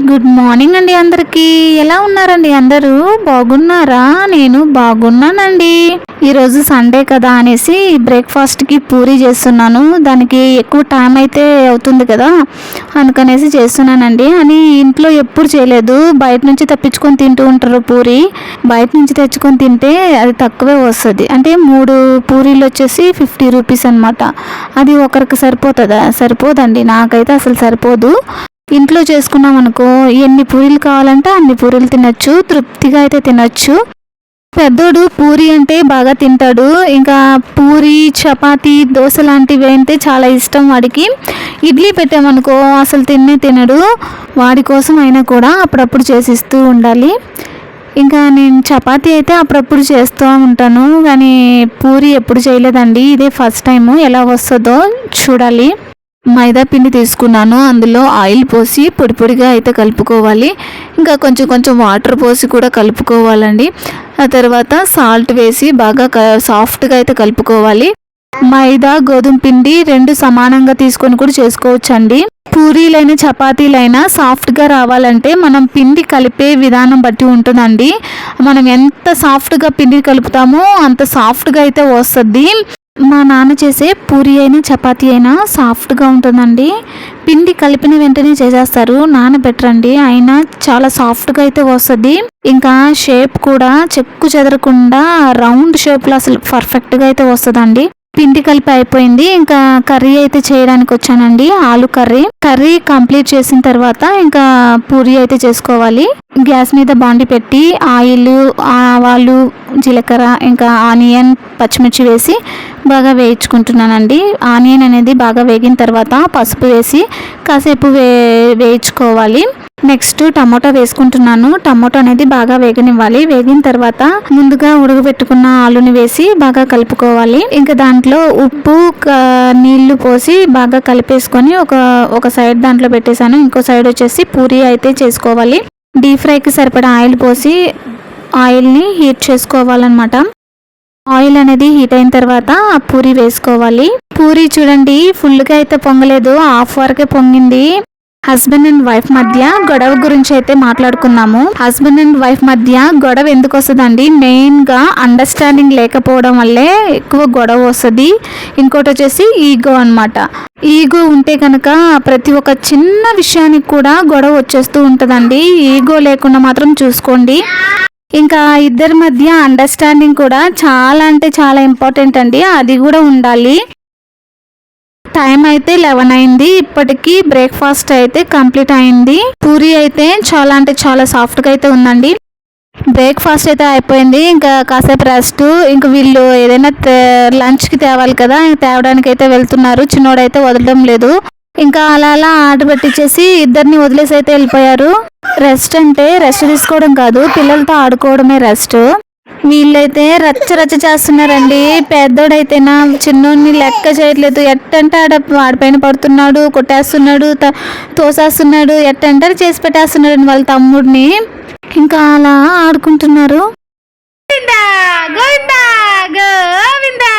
Good morning అండి అందరికీ. ఎలా ఉన్నారండి అందరూ? బాగున్నారా? నేను బాగున్నానండి. ఈరోజు సండే కదా అనేసి బ్రేక్ఫాస్ట్కి పూరి చేస్తున్నాను. దానికి ఎక్కువ టైం అయితే అవుతుంది కదా. అందుకనేసి చేస్తున్నానండి. అని ఇంట్లో ఎప్పుడు చేయలేదు. బయట నుంచి తప్పించుకొని తింటూ ఉంటారు పూరి. బయట నుంచి తెచ్చుకొని తింటే అది తక్కువే వస్తుంది. అంటే మూడు పూరీలు వచ్చేసి ఫిఫ్టీ రూపీస్ అనమాట అది ఒకరికి సరిపోతుందా? సరిపోదండి. నాకైతే అసలు సరిపోదు. ఇంట్లో చేసుకున్నాం అనుకో ఎన్ని పూరీలు కావాలంటే అన్ని పూరీలు తినొచ్చు తృప్తిగా అయితే తినొచ్చు. పెద్దోడు పూరి అంటే బాగా తింటాడు. ఇంకా పూరి చపాతి దోశ లాంటివి అంటే చాలా ఇష్టం వాడికి. ఇడ్లీ పెట్టామనుకో అసలు తిన్నే తినడు. వాడి కోసం అయినా కూడా అప్పుడప్పుడు చేసిస్తూ ఉండాలి. ఇంకా నేను చపాతీ అయితే అప్పుడప్పుడు చేస్తూ ఉంటాను. కానీ పూరి ఎప్పుడు చేయలేదండి. ఇదే ఫస్ట్ టైము. ఎలా వస్తుందో చూడాలి. మైదా పిండి తీసుకున్నాను. అందులో ఆయిల్ పోసి పొడి పొడిగా అయితే కలుపుకోవాలి. ఇంకా కొంచెం కొంచెం వాటర్ పోసి కూడా కలుపుకోవాలండి. ఆ తర్వాత సాల్ట్ వేసి బాగా సాఫ్ట్గా అయితే కలుపుకోవాలి. మైదా గోధుమ పిండి రెండు సమానంగా తీసుకొని కూడా చేసుకోవచ్చండి. పూరీలైనా చపాతీలైనా సాఫ్ట్గా రావాలంటే మనం పిండి కలిపే విధానం బట్టి ఉంటుందండి. మనం ఎంత సాఫ్ట్గా పిండి కలుపుతామో అంత సాఫ్ట్గా అయితే వస్తుంది. మా నాన్న చేసే పూరి అయినా చపాతీ అయినా సాఫ్ట్గా ఉంటుందండి. పిండి కలిపిన వెంటనే చేసేస్తారు. నాన్న బెటర్ అండి. అయినా చాలా సాఫ్ట్గా అయితే వస్తుంది. ఇంకా షేప్ కూడా చెక్కు చెదరకుండా రౌండ్ షేప్లో అసలు పర్ఫెక్ట్గా అయితే వస్తుందండి. పిండి కలిపి అయిపోయింది. ఇంకా కర్రీ అయితే చేయడానికి వచ్చానండి ఆలు కర్రీ. కర్రీ కంప్లీట్ చేసిన తర్వాత ఇంకా పూరి అయితే చేసుకోవాలి. గ్యాస్ మీద బాండి పెట్టి ఆయిల్ ఆవాలు జీలకర్ర ఇంకా ఆనియన్ పచ్చిమిర్చి వేసి బాగా వేయించుకుంటున్నానండి. ఆనియన్ అనేది బాగా వేగిన తర్వాత పసుపు వేసి కాసేపు వే వేయించుకోవాలి. నెక్స్ట్ టమోటా వేసుకుంటున్నాను. టమోటా అనేది బాగా వేగనివ్వాలి. వేగిన తర్వాత ముందుగా ఉడకబెట్టుకున్న ఆలుని వేసి బాగా కలుపుకోవాలి. ఇంకా దాంట్లో ఉప్పు నీళ్ళు పోసి బాగా కలిపేసుకొని ఒక ఒక సైడ్ దాంట్లో పెట్టేశాను. ఇంకో సైడ్ వచ్చేసి పూరి అయితే చేసుకోవాలి. డీప్ ఫ్రైకి సరిపడా ఆయిల్ పోసి ఆయిల్ని హీట్ చేసుకోవాలన్నమాట. ఆయిల్ అనేది హీట్ అయిన తర్వాత ఆ పూరి వేసుకోవాలి. పూరి చూడండి ఫుల్గా అయితే పొంగలేదు. హాఫ్ వరకే పొంగింది. హస్బెండ్ అండ్ వైఫ్ మధ్య గొడవ గురించి అయితే మాట్లాడుకున్నాము. హస్బెండ్ అండ్ వైఫ్ మధ్య గొడవ ఎందుకు వస్తుందండి? మెయిన్గా అండర్స్టాండింగ్ లేకపోవడం వల్లే ఎక్కువ గొడవ వస్తుంది. ఇంకోటి వచ్చేసి ఈగో అన్నమాట. ఈగో ఉంటే కనుక ప్రతి ఒక్క చిన్న విషయానికి కూడా గొడవ వచ్చేస్తూ ఉంటుందండి. ఈగో లేకుండా మాత్రం చూసుకోండి. ఇంకా ఇద్దరి మధ్య అండర్స్టాండింగ్ కూడా చాలా అంటే చాలా ఇంపార్టెంట్ అండి. అది కూడా ఉండాలి. టైం అయితే లెవెన్ అయింది. ఇప్పటికి బ్రేక్ఫాస్ట్ అయితే కంప్లీట్ అయింది. పూరి అయితే చాలా అంటే చాలా సాఫ్ట్గా అయితే ఉందండి. బ్రేక్ఫాస్ట్ అయితే అయిపోయింది. ఇంకా కాసేపు రెస్ట్ ఇంకా వీళ్ళు ఏదైనా లంచ్కి తేవాలి కదా తేవడానికి అయితే వెళ్తున్నారు. చిన్నోడైతే వదలడం లేదు. ఇంకా అలా అలా ఆట పెట్టించేసి ఇద్దరిని వదిలేసి అయితే వెళ్ళిపోయారు. రెస్ట్ అంటే రెస్ట్ తీసుకోవడం కాదు పిల్లలతో ఆడుకోవడమే రెస్ట్. వీళ్ళైతే రచ్చ రచ్చ చేస్తున్నారండి. పెద్దోడైతేనా చిన్నోడిని లెక్క చేయట్లేదు. ఎట్టంటే ఆడ వాడిపైన పడుతున్నాడు కొట్టేస్తున్నాడు తోసేస్తున్నాడు ఎట్టంటే చేసి పెట్టేస్తున్నాడు వాళ్ళ తమ్ముడిని. ఇంకా అలా ఆడుకుంటున్నారు. గోవిందా గోవిందా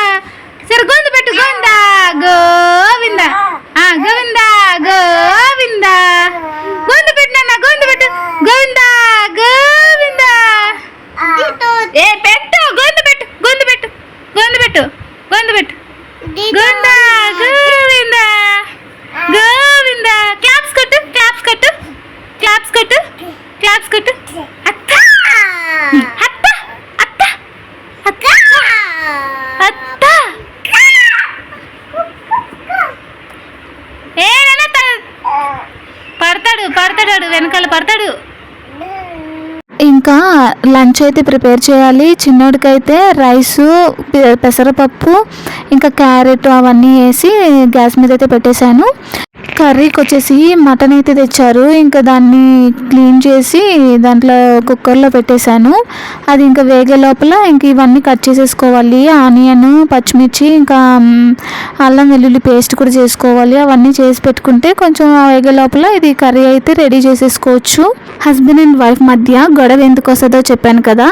సరే గొంతు పెట్టు గోవిందా గోవిందా ఆ గోవిందా గోవిందా గొంతు పెట్టు నాన్న గొంతు పెట్టు గోవిందా గోవిందా ఏ పెట్టు గొంతు పెట్టు గొంతు పెట్టు గొంతు పెట్టు గొంతు పెట్టు గోవిందా గోవిందా గోవిందా క్లాప్స్ కొట్టు క్లాప్స్ కొట్టు క్లాప్స్ కొట్టు క్లాప్స్ కొట్టు అత్త అత్త అత్త అత్త అత్త ఏ నాన్న త- పడతాడు పడతాడు వెనకాల పడతాడు ఇంకా లంచ్ అయితే ప్రిపేర్ చేయాలి. చిన్నోడికైతే రైసు పెసరపప్పు ఇంకా క్యారెట్ అవన్నీ వేసి గ్యాస్ మీద అయితే పెట్టేశాను. కర్రీకి వచ్చేసి మటన్ అయితే తెచ్చారు. ఇంకా దాన్ని క్లీన్ చేసి దాంట్లో కుక్కర్లో పెట్టేశాను. అది ఇంకా వేగే లోపల ఇంక ఇవన్నీ కట్ చేసేసుకోవాలి. ఆనియన్ పచ్చిమిర్చి ఇంకా అల్లం వెల్లుల్లి పేస్ట్ కూడా చేసుకోవాలి. అవన్నీ చేసి పెట్టుకుంటే కొంచెం వేగే లోపల ఇది కర్రీ అయితే రెడీ చేసేసుకోవచ్చు. హస్బెండ్ అండ్ వైఫ్ మధ్య గొడవ ఎందుకు వస్తుందో చెప్పాను కదా.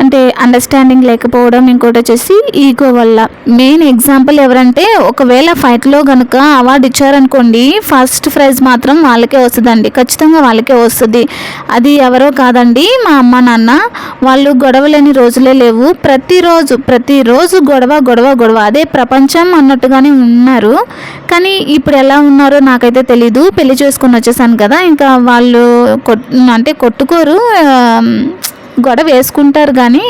అంటే అండర్స్టాండింగ్ లేకపోవడం ఇంకోటి వచ్చేసి ఈగో వల్ల. మెయిన్ ఎగ్జాంపుల్ ఎవరంటే ఒకవేళ ఫైట్లో కనుక అవార్డు ఇచ్చారనుకోండి ఫస్ట్ ప్రైజ్ మాత్రం వాళ్ళకే వస్తుందండి. ఖచ్చితంగా వాళ్ళకే వస్తుంది. అది ఎవరో కాదండి మా అమ్మ నాన్న. వాళ్ళు గొడవలేని రోజులే లేవు. ప్రతిరోజు ప్రతిరోజు గొడవ గొడవ గొడవ. అదే ప్రపంచం అన్నట్టుగానే ఉన్నారు. కానీ ఇప్పుడు ఎలా ఉన్నారో నాకైతే తెలీదు. పెళ్ళి చేసుకుని వచ్చేసాను కదా ఇంకా వాళ్ళు కొట్ అంటే కొట్టుకోరు. గొడవ వేసుకుంటారు కానీ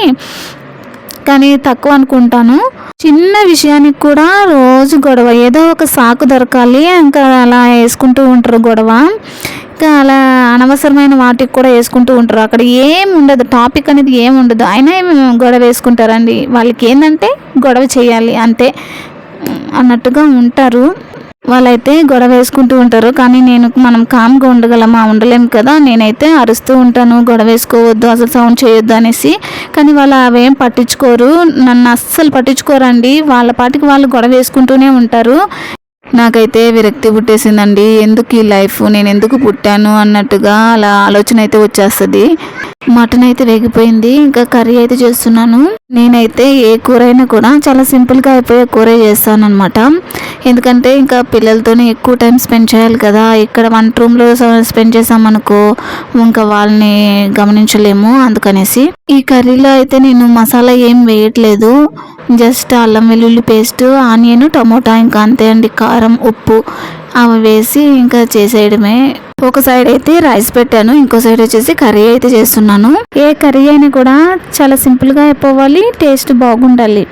కానీ తక్కువ అనుకుంటాను. చిన్న విషయానికి కూడా రోజు గొడవ. ఏదో ఒక సాకు దొరకాలి ఇంకా అలా వేసుకుంటూ ఉంటారు గొడవ. ఇంకా అలా అనవసరమైన వాటికి కూడా వేసుకుంటూ ఉంటారు. అక్కడ ఏం ఉండదు టాపిక్ అనేది ఏం ఉండదు. అయినా గొడవ వేసుకుంటారండి. వాళ్ళకి ఏంటంటే గొడవ చేయాలి అంతే అన్నట్టుగా ఉంటారు. వాళ్ళైతే గొడవ వేసుకుంటూ ఉంటారు. కానీ నేను మనం కామ్గా ఉండగలమా? ఉండలేం కదా. నేనైతే అరుస్తూ ఉంటాను. గొడవ వేసుకోవద్దు. అసలు సౌండ్ చేయొద్దు అనేసి. కానీ వాళ్ళు అవేం పట్టించుకోరు. నన్ను అస్సలు పట్టించుకోరండి. వాళ్ళ పాటికి వాళ్ళు గొడవ వేసుకుంటూనే ఉంటారు. నాకైతే విరక్తి పుట్టేసిందండి. ఎందుకు ఈ లైఫ్? నేను ఎందుకు పుట్టాను? అన్నట్టుగా అలా ఆలోచన అయితే వచ్చేస్తుంది. మటన్ అయితే వేగిపోయింది. ఇంకా కర్రీ అయితే చేస్తున్నాను. నేనైతే ఏ కూర అయినా కూడా చాలా సింపుల్గా అయిపోయే కూర చేస్తాను అనమాట ఎందుకంటే ఇంకా పిల్లలతోనే ఎక్కువ టైం స్పెండ్ చేయాలి కదా. ఇక్కడ వన్ రూమ్లో స్పెండ్ చేసామనుకో ఇంకా వాళ్ళని గమనించలేము అందుకనేసి. ఈ కర్రీలో అయితే నేను మసాలా ఏం వేయట్లేదు. జస్ట్ అల్లం వెల్లుల్లి పేస్ట్ ఆనియన్ టమోటా ఇంకా అంతే అండి. కారం ఉప్పు అవి వేసి ఇంకా చేసేయడమే. ఒక సైడ్ అయితే రైస్ పెట్టాను ఇంకో సైడ్ వచ్చేసి కర్రీ అయితే చేస్తున్నాను. ఏ కర్రీ అయినా కూడా చాలా సింపుల్గా అయిపోవాలి టేస్ట్ బాగుండాలి.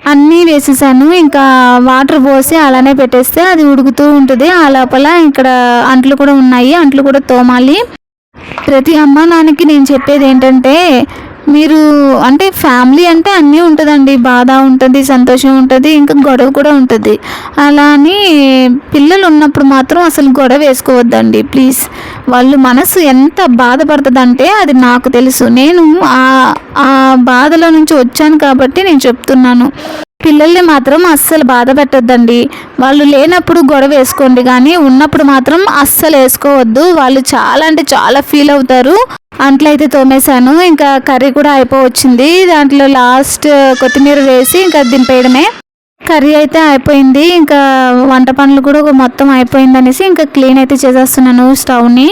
అన్నీ వేసేసాను ఇంకా వాటర్ పోసి అలానే పెట్టేస్తే అది ఉడుకుతూ ఉంటుంది. ఆ లోపల ఇక్కడ అంట్లు కూడా ఉన్నాయి అంట్లు కూడా తోమాలి. ప్రతి అమ్మ నాన్నకి నేను చెప్పేది ఏంటంటే మీరు అంటే ఫ్యామిలీ అంటే అన్నీ ఉంటుందండి. బాధ ఉంటుంది సంతోషం ఉంటుంది ఇంకా గొడవ కూడా ఉంటుంది. అలా అని పిల్లలు ఉన్నప్పుడు మాత్రం అసలు గొడవ వేసుకోవద్దండి. ప్లీజ్. వాళ్ళు మనసు ఎంత బాధపడుతుందంటే అది నాకు తెలుసు. నేను ఆ ఆ బాధలో నుంచి వచ్చాను కాబట్టి నేను చెప్తున్నాను. పిల్లల్ని మాత్రం అస్సలు బాధ పెట్టద్దండి. వాళ్ళు లేనప్పుడు గొడవ వేసుకోండి. కానీ ఉన్నప్పుడు మాత్రం అస్సలు వేసుకోవద్దు. వాళ్ళు చాలా అంటే చాలా ఫీల్ అవుతారు. అంట్లో అయితే తోమేశాను. ఇంకా కర్రీ కూడా అయిపోవచ్చింది. దాంట్లో లాస్ట్ కొత్తిమీర వేసి ఇంకా దింపేయడమే. కర్రీ అయితే అయిపోయింది. ఇంకా వంట పనులు కూడా మొత్తం అయిపోయింది అనేసి ఇంకా క్లీన్ అయితే చేసేస్తున్నాను స్టవ్ని.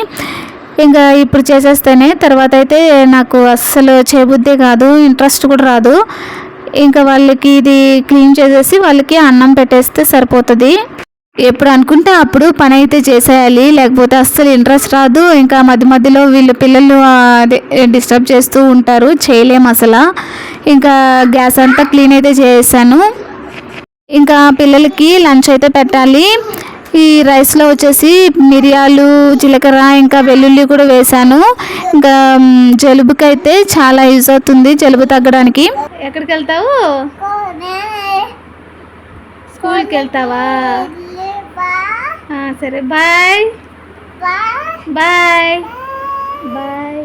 ఇంకా ఇప్పుడు చేసేస్తేనే తర్వాత అయితే నాకు అస్సలు చేయబుద్దే కాదు ఇంట్రెస్ట్ కూడా రాదు. ఇంకా వాళ్ళకి ఇది క్లీన్ చేసేసి వాళ్ళకి అన్నం పెట్టేస్తే సరిపోతుంది. ఎప్పుడు అనుకుంటే అప్పుడు పని అయితే చేసేయాలి లేకపోతే అస్సలు ఇంట్రెస్ట్ రాదు. ఇంకా మధ్య మధ్యలో వీళ్ళు పిల్లలు అదే డిస్టర్బ్ చేస్తూ ఉంటారు. చేయలేం అసలు. ఇంకా గ్యాస్ అంతా క్లీన్ అయితే చేసాను. ఇంకా పిల్లలకి లంచ్ అయితే పెట్టాలి. ఈ రైస్లో వచ్చేసి మిరియాలు జీలకర్ర ఇంకా వెల్లుల్లి కూడా వేశాను ఇంకా మ్, జలుబుకైతే చాలా యూజ్ అవుతుంది జలుబు తగ్గడానికి. ఎక్కడికి వెళ్తావు? స్కూల్కి వెళ్తావా? సరే బాయ్. బాయ్. బాయ్.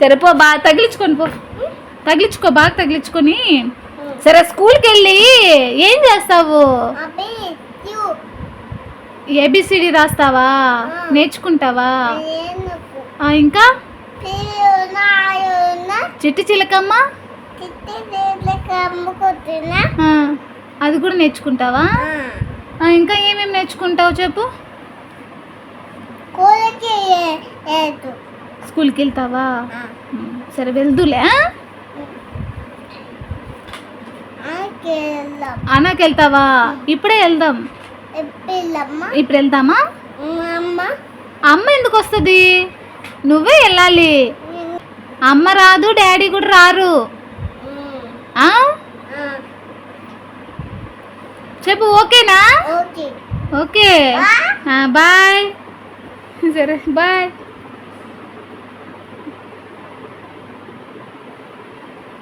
సరే పో బాగా తగిలించుకొని పో. తగిలించుకో బాగా తగిలించుకొని. సరే స్కూల్కి వెళ్ళి ఏం చేస్తావు? ఏబిసిడి రాస్తావా? నేర్చుకుంటావా? ఇంకా? చిట్టి చిలకమ్మ? అది కూడా నేర్చుకుంటావా? ఇంకా ఏమేమి నేర్చుకుంటావు చెప్పు? స్కూల్కి వెళ్తావా సరే వెళ్దులే ఆ? అన్నకి వెళ్తావా ఇప్పుడే వెళ్దాం. ఇప్పుడు వెళ్దామా? అమ్మ. ఎందుకు వస్తుంది? నువ్వే వెళ్ళాలి. అమ్మ రాదు డాడీ కూడా రారు? చెప్పు ఓకేనా? ఓకే. బాయ్. సరే బాయ్.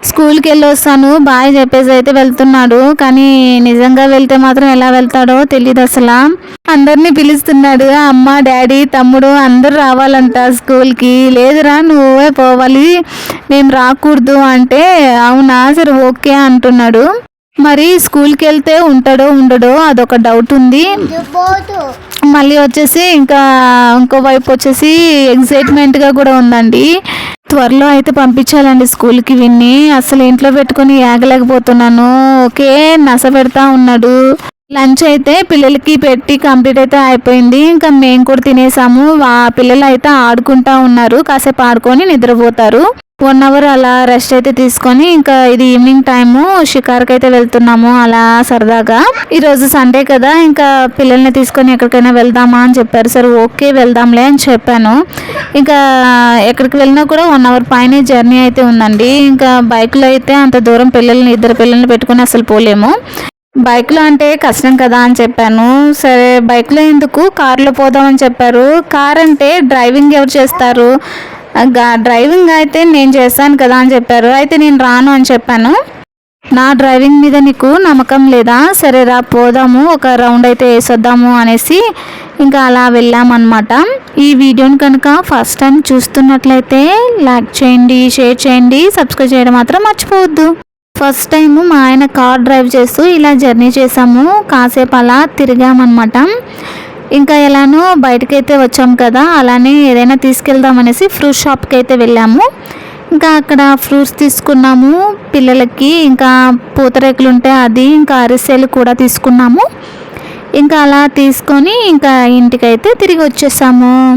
స్కూల్కి వెళ్ళి వస్తాను. బాయ్ చెప్పేసి అయితే వెళ్తున్నాడు. కానీ నిజంగా వెళ్తే మాత్రం ఎలా వెళ్తాడో తెలియదు అసలు. అందరినీ పిలుస్తున్నాడు. అమ్మ డాడీ తమ్ముడు అందరూ రావాలంట స్కూల్కి. లేదురా నువ్వే పోవాలి. మేము రాకూడదు అంటే అవునా? సరే ఓకే అంటున్నాడు. మరి స్కూల్కి వెళ్తే ఉంటాడో ఉండడో అదొక డౌట్ ఉంది. మళ్ళీ వచ్చేసి ఇంకా ఇంకో వైపు వచ్చేసి ఎగ్జైట్మెంట్గా కూడా ఉందండి. త్వరలో అయితే పంపించాలండి స్కూల్కి విన్ని. అసలు ఇంట్లో పెట్టుకొని ఏగలేకపోతున్నాను ఓకే నస పెడతా ఉన్నాడు. లంచ్ అయితే పిల్లలకి పెట్టి కంప్లీట్ అయితే అయిపోయింది. ఇంకా మేము కూడా తినేసాము. పిల్లలు అయితే ఆడుకుంటా ఉన్నారు. కాసేపు ఆడుకొని నిద్రపోతారు. వన్ అవర్ అలా రెస్ట్ అయితే తీసుకొని ఇంకా ఇది ఈవినింగ్ టైము షికార్కి అయితే వెళ్తున్నాము అలా సరదాగా. ఈరోజు సండే కదా ఇంకా పిల్లల్ని తీసుకొని ఎక్కడికైనా వెళ్దామా అని చెప్పారు. సరే ఓకే వెళ్దాంలే అని చెప్పాను. ఇంకా ఎక్కడికి వెళ్ళినా కూడా వన్ అవర్ పైన జర్నీ అయితే ఉందండి. ఇంకా బైక్లో అయితే అంత దూరం పిల్లల్ని ఇద్దరు పిల్లల్ని పెట్టుకొని అసలు పోలేము. బైక్లో అంటే కష్టం కదా అని చెప్పాను. సరే బైక్లో ఎందుకు? కార్లో పోదామని చెప్పారు. కార్ అంటే డ్రైవింగ్ ఎవరు చేస్తారు? డ్రైవింగ్ అయితే నేను చేస్తాను కదా అని చెప్పారు. అయితే నేను రాను అని చెప్పాను. నా డ్రైవింగ్ మీద నీకు నమ్మకం లేదా? సరే రా పోదాము ఒక రౌండ్ అయితే వేసొద్దాము అనేసి ఇంకా అలా వెళ్ళామన్నమాట. ఈ వీడియోని కనుక ఫస్ట్ టైం చూస్తున్నట్లయితే లైక్ చేయండి షేర్ చేయండి సబ్స్క్రైబ్ చేయడం మాత్రం మర్చిపోవద్దు. ఫస్ట్ టైం మా ఆయన కార్ డ్రైవ్ చేస్తూ ఇలా జర్నీ చేసాము కాసేపు అలా తిరిగామన్నమాట. ఇంకా ఎలానో బయటకైతే వచ్చాం కదా అలానే ఏదైనా తీసుకెళ్దాం అనేసి ఫ్రూట్ షాప్కి అయితే వెళ్ళాము. ఇంకా అక్కడ ఫ్రూట్స్ తీసుకున్నాము పిల్లలకి ఇంకా పూతరేకులు ఉంటే అది ఇంకా అరిసెలు కూడా తీసుకున్నాము. ఇంకా అలా తీసుకొని ఇంకా ఇంటికైతే తిరిగి వచ్చేసాము